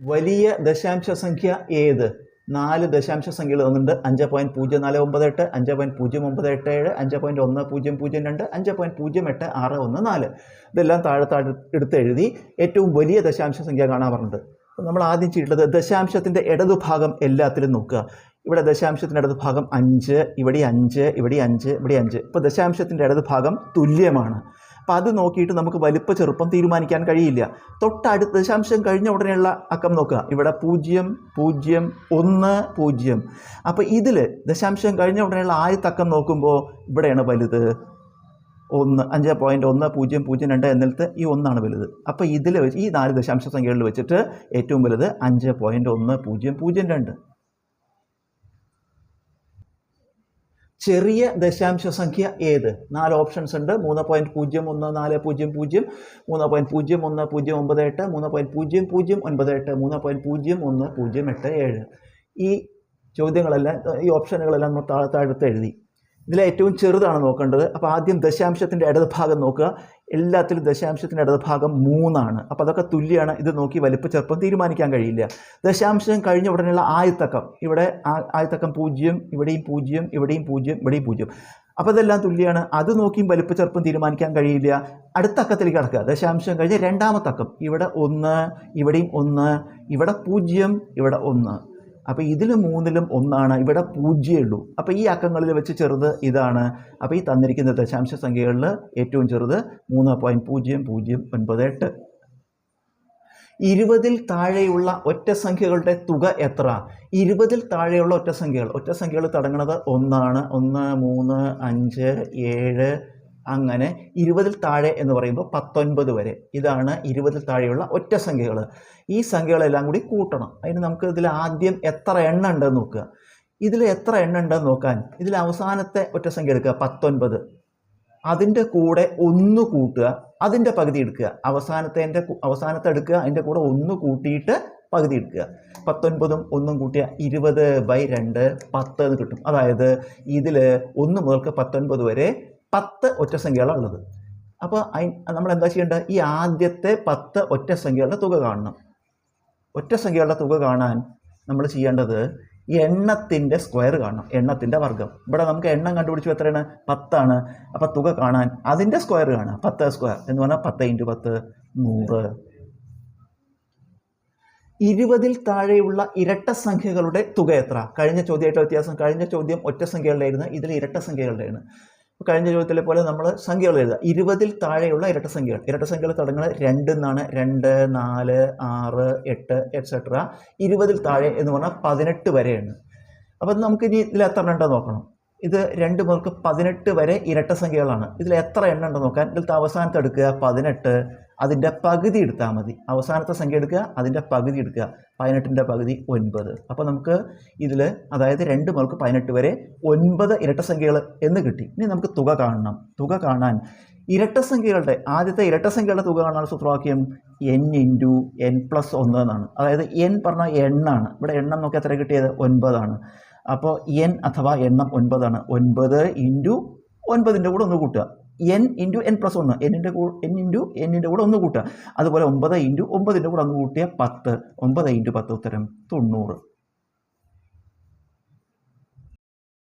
വലിയ ദശാംശ സംഖ്യ ഏത്? നാല് ദശാംശ സംഖ്യകൾ തന്നിട്ടുണ്ട്. അഞ്ച് പോയിന്റ് പൂജ്യം നാല് ഒമ്പത് എട്ട് അഞ്ച് പോയിന്റ് പൂജ്യം ഒമ്പത് എട്ട് ഏഴ് അഞ്ച് പോയിന്റ് ഒന്ന് പൂജ്യം പൂജ്യം രണ്ട് അഞ്ച് പോയിന്റ് പൂജ്യം എട്ട് ആറ് ഒന്ന് നാല്. ഇതെല്ലാം താഴെ താഴെ എടുത്ത് എഴുതി ഏറ്റവും വലിയ ദശാംശ സംഖ്യ കാണാൻ പറഞ്ഞത് നമ്മൾ ആദ്യം ചെയ്തിട്ടുള്ളത് ദശാംശത്തിന്റെ ഇടതുഭാഗം എല്ലാത്തിലും നോക്കുക. ഇവിടെ ദശാംശത്തിന്റെ ഇടതുഭാഗം അഞ്ച് ഇവിടെ അഞ്ച് ഇവിടെ അഞ്ച് ഇവിടെ അഞ്ച്. ഇപ്പോൾ ദശാംശത്തിന്റെ ഇടതുഭാഗം തുല്യമാണ്. അപ്പോൾ അത് നോക്കിയിട്ട് നമുക്ക് വലിപ്പ ചെറുപ്പം തീരുമാനിക്കാൻ കഴിയില്ല. തൊട്ടടുത്ത ദശാംശം കഴിഞ്ഞ ഉടനെയുള്ള അക്കം നോക്കുക. ഇവിടെ പൂജ്യം പൂജ്യം ഒന്ന് പൂജ്യം. അപ്പോൾ ഇതിൽ ദശാംശം കഴിഞ്ഞ ഉടനെയുള്ള ആദ്യത്തെ അക്കം നോക്കുമ്പോൾ ഇവിടെയാണ് വലുത്. ഒന്ന് അഞ്ച് പോയിന്റ് ഒന്ന് പൂജ്യം പൂജ്യം രണ്ട് എന്നിലത്തെ ഈ ഒന്നാണ് വലുത്. അപ്പോൾ ഇതിൽ വെച്ച് ഈ നാല് ദശാംശ സംഖ്യകളിൽ വെച്ചിട്ട് ഏറ്റവും വലുത് അഞ്ച് പോയിന്റ് ഒന്ന് പൂജ്യം പൂജ്യം രണ്ട്. ചെറിയ ദശാംശ സംഖ്യ ഏത്? നാല് ഓപ്ഷൻസ് ഉണ്ട്. മൂന്ന് പോയിന്റ് പൂജ്യം ഒന്ന് നാല് പൂജ്യം പൂജ്യം മൂന്ന് പോയിന്റ് പൂജ്യം ഒന്ന് പൂജ്യം ഒമ്പത് എട്ട് മൂന്ന് പോയിന്റ് പൂജ്യം പൂജ്യം ഒൻപത് എട്ട് മൂന്ന് പോയിന്റ് പൂജ്യം ഒന്ന് പൂജ്യം എട്ട് ഏഴ്. ഈ ചോദ്യങ്ങളെല്ലാം ഈ ഓപ്ഷനുകളെല്ലാം നമ്മൾ താഴെ എഴുതി. ഇതിലെ ഏറ്റവും ചെറുതാണ് നോക്കേണ്ടത്. അപ്പോൾ ആദ്യം ദശാംശത്തിന്റെ ഇടതുഭാഗം നോക്കുക. എല്ലാത്തിലും ദശാംശത്തിന്റെ ഇടതുഭാഗം മൂന്നാണ്. അപ്പോൾ അതൊക്കെ തുല്യമാണ് ഇത് നോക്കി വലിപ്പ ചെറുപ്പം തീരുമാനിക്കാൻ കഴിയില്ല. ദശാംശം കഴിഞ്ഞ ഉടനെയുള്ള ആയത്തക്കം. ഇവിടെ ആയത്തക്കം പൂജ്യം ഇവിടെയും പൂജ്യം ഇവിടെയും പൂജ്യം ഇവിടെയും പൂജ്യം. അപ്പോൾ ഇതെല്ലാം തുല്യമാണ് അത് നോക്കിയും വലിപ്പ ചെറുപ്പം തീരുമാനിക്കാൻ കഴിയില്ല. അടുത്ത അക്കത്തിലേക്ക് കിടക്കുക. ദശാംശം കഴിഞ്ഞ് രണ്ടാമത്തെ അക്കം ഇവിടെ ഒന്ന് ഇവിടെയും ഒന്ന് ഇവിടെ പൂജ്യം ഇവിടെ ഒന്ന്. അപ്പോൾ ഇതിൽ മൂന്നിലും ഒന്നാണ് ഇവിടെ പൂജ്യമേ ഉള്ളൂ. അപ്പോൾ ഈ അക്കങ്ങളിൽ വെച്ച് ചെറുത് ഇതാണ്. അപ്പോൾ ഈ തന്നിരിക്കുന്ന ദശാംശ സംഖ്യകളിൽ ഏറ്റവും ചെറുത് മൂന്ന് പോയിന്റ് പൂജ്യം പൂജ്യം ഒൻപത് എട്ട്. ഇരുപതിൽ താഴെയുള്ള ഒറ്റ സംഖ്യകളുടെ തുക എത്ര? ഇരുപതിൽ താഴെയുള്ള ഒറ്റ സംഖ്യകൾ. ഒറ്റ സംഖ്യകൾ തുടങ്ങുന്നത് ഒന്നാണ്. ഒന്ന് മൂന്ന് അഞ്ച് ഏഴ് അങ്ങനെ ഇരുപതിൽ താഴെ എന്ന് പറയുമ്പോൾ പത്തൊൻപത് വരെ. ഇതാണ് ഇരുപതിൽ താഴെയുള്ള ഒറ്റ സംഖ്യകൾ ഈ സംഖ്യകളെല്ലാം കൂടി കൂട്ടണം. അതിന് നമുക്ക് ഇതിൽ ആദ്യം എത്ര എണ്ണ ഉണ്ടെന്ന് നോക്കുക. ഇതിൽ എത്ര എണ്ണ ഉണ്ടെന്ന് നോക്കാൻ ഇതിൽ അവസാനത്തെ ഒറ്റ സംഖ്യ എടുക്കുക പത്തൊൻപത്. അതിന്റെ കൂടെ ഒന്ന് കൂട്ടുക അതിന്റെ പകുതി എടുക്കുക. അവസാനത്തെ എന്റെ അവസാനത്തെ എടുക്കുക അതിന്റെ കൂടെ ഒന്ന് കൂട്ടിയിട്ട് പകുതി എടുക്കുക. പത്തൊൻപതും ഒന്നും കൂട്ടിയ ഇരുപത് ബൈ രണ്ട് പത്ത് എന്ന് കിട്ടും. അതായത് ഇതിൽ ഒന്ന് മുതൽക്ക് പത്തൊൻപത് വരെ പത്ത് ഒറ്റ സംഖ്യകളാണ് ഉള്ളത്. അപ്പോൾ നമ്മൾ എന്താ ചെയ്യേണ്ടത്? ഈ ആദ്യത്തെ പത്ത് ഒറ്റ സംഖ്യകളുടെ തുക കാണണം. ഒറ്റ സംഖ്യകളുടെ തുക കാണാൻ നമ്മൾ ചെയ്യേണ്ടത് എണ്ണത്തിന്റെ സ്ക്വയർ കാണണം. എണ്ണത്തിന്റെ വർഗം ഇവിടെ നമുക്ക് എണ്ണം കണ്ടുപിടിച്ചു എത്രയാണ്? പത്താണ്. അപ്പോൾ തുക കാണാൻ അതിന്റെ സ്ക്വയർ കാണാം. പത്ത് സ്ക്വയർ എന്ന് പറഞ്ഞാൽ പത്ത് ഇന്റു പത്ത് നൂറ്. ഇരുപതിൽ താഴെയുള്ള ഇരട്ട സംഖ്യകളുടെ തുക എത്ര? കഴിഞ്ഞ ചോദ്യമായിട്ട് വ്യത്യാസം. കഴിഞ്ഞ ചോദ്യം ഒറ്റ സംഖ്യകളുടെയായിരുന്നു. ഇതിൽ ഇരട്ട സംഖ്യകളുടെയാണ്. കഴിഞ്ഞ ചോദ്യത്തിലെ പോലെ നമ്മൾ സംഖ്യകൾ എഴുതുക. ഇരുപതിൽ താഴെയുള്ള ഇരട്ട സംഖ്യകൾ. ഇരട്ട സംഖ്യകൾ തുടങ്ങുന്നത് രണ്ട് എന്നാണ്. രണ്ട് നാല് ആറ് എട്ട് എക്സെട്ര ഇരുപതിൽ താഴെ എന്ന് പറഞ്ഞാൽ പതിനെട്ട് വരെയാണ്. അപ്പം നമുക്ക് ഇനി ഇതിൽ എത്ര എണ്ണം നോക്കണം. ഇത് രണ്ട് മുതൽക്ക് പതിനെട്ട് വരെ ഇരട്ട സംഖ്യകളാണ്. ഇതിൽ എത്ര എണ്ണം ഉണ്ടെന്ന് നോക്കാൻ. ഇതിലത്തെ അവസാനത്തെ എടുക്കുക. പതിനെട്ട്. അതിന്റെ പകുതി എടുത്താൽ മതി. അവസാനത്തെ സംഖ്യ എടുക്കുക അതിന്റെ പകുതി എടുക്കുക. പതിനെട്ടിന്റെ പകുതി ഒൻപത്. അപ്പോൾ നമുക്ക് ഇതിൽ അതായത് രണ്ട് മുതൽക്ക് പതിനെട്ട് വരെ ഒൻപത് ഇരട്ട സംഖ്യകൾ എന്ന് കിട്ടി. ഇനി നമുക്ക് തുക കാണണം. തുക കാണാൻ ഇരട്ട സംഖ്യകളുടെ ആദ്യത്തെ ഇരട്ട സംഖ്യകളുടെ തുക കാണാൻ സൂത്രവാക്യം എൻ ഇന്റു എൻ പ്ലസ് ഒന്ന് എന്നാണ്. അതായത് എൻ പറഞ്ഞാൽ എണ്ണാണ് ഇവിടെ എണ്ണം നോക്കി എത്ര കിട്ടിയത്? ഒൻപതാണ്. അപ്പോൾ എൻ അഥവാ എണ്ണം ഒൻപതാണ്. ഒൻപത് ഇന്റു ഒൻപതിന്റെ കൂടെ ഒന്ന് കൂട്ടുക. എൻ ഇന്റു എൻ പ്ലസ് ഒന്ന് എന്നിന്റെ കൂടെ എൻ ഇന്റു എന്നിന്റെ കൂടെ ഒന്ന് കൂട്ടുക. അതുപോലെ ഒമ്പത് ഇന്റു ഒമ്പതിന്റെ കൂടെ ഒന്ന് കൂട്ടിയ പത്ത്. ഒമ്പത് ഇന്റു പത്ത് ഉത്തരം തൊണ്ണൂറ്.